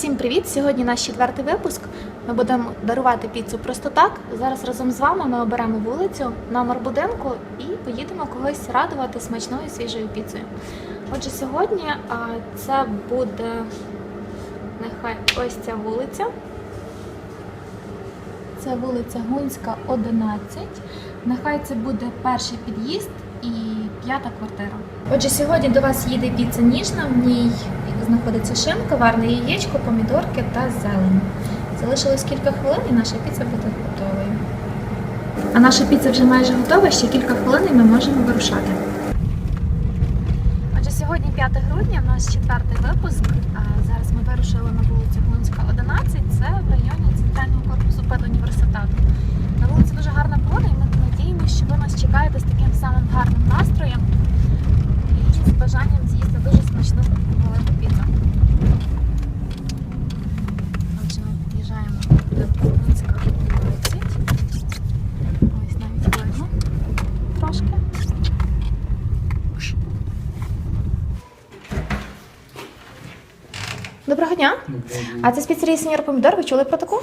Всім привіт! Сьогодні наш четвертий випуск. Ми будемо дарувати піцу просто так. Зараз разом з вами ми оберемо вулицю, номер будинку і поїдемо когось радувати смачною свіжою піцею. Отже, сьогодні це буде нехай ось ця вулиця. Це вулиця Гунська, 11. Нехай це буде перший під'їзд п'ята квартира. Отже, сьогодні до вас їде піца ніжна. В ній знаходиться шинка, варне яєчко, помідорки та зелень. Залишилось кілька хвилин і наша піца буде готовою. А наша піца вже майже готова, ще кілька хвилин і ми можемо вирушати. Отже, сьогодні 5 грудня, у нас четвертий випуск. Зараз ми вирушили на вулицю Глунська, 11. Це в районі центрального корпусу педуніверситету. На вулиці дуже гарна погода, і ми надіємося, що ви нас чекаєте з таким самим гарним настроєм і з бажанням з'їсти дуже смачну велику піцу. Отже, ми під'їжджаємо до Глунська 11. Ось навіть видно трошки. Доброго дня! А це з піцерії Сеньор Помідор, ви чули про таку?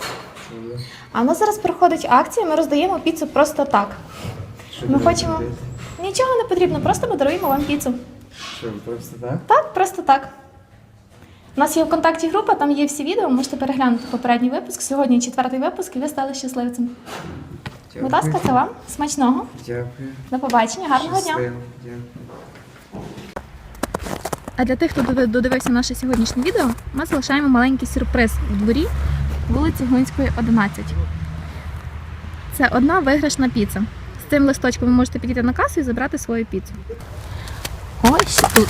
А у нас зараз проходить акція, ми роздаємо піцу просто так. Ми хочемо. Нічого не потрібно, просто подаруємо вам піцу. Що, просто так? Так, просто так. У нас є в контакті група, там є всі відео, можете переглянути попередній випуск. Сьогодні четвертий випуск, і ви стали щасливцем. Будь ласка, це вам. Смачного. Дякую. До побачення, гарного дня. Щасливо. Дякую. А для тих, хто додивився наше сьогоднішнє відео, ми залишаємо маленький сюрприз в дворі вулиці Гунської, 11. Це одна виграшна піца. З цим листочком ви можете підійти на касу і забрати свою піцу. Ось тут.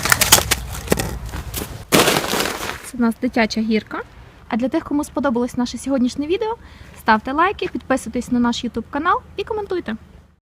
Це у нас дитяча гірка. А для тих, кому сподобалось наше сьогоднішнє відео, ставте лайки, підписуйтесь на наш YouTube канал і коментуйте.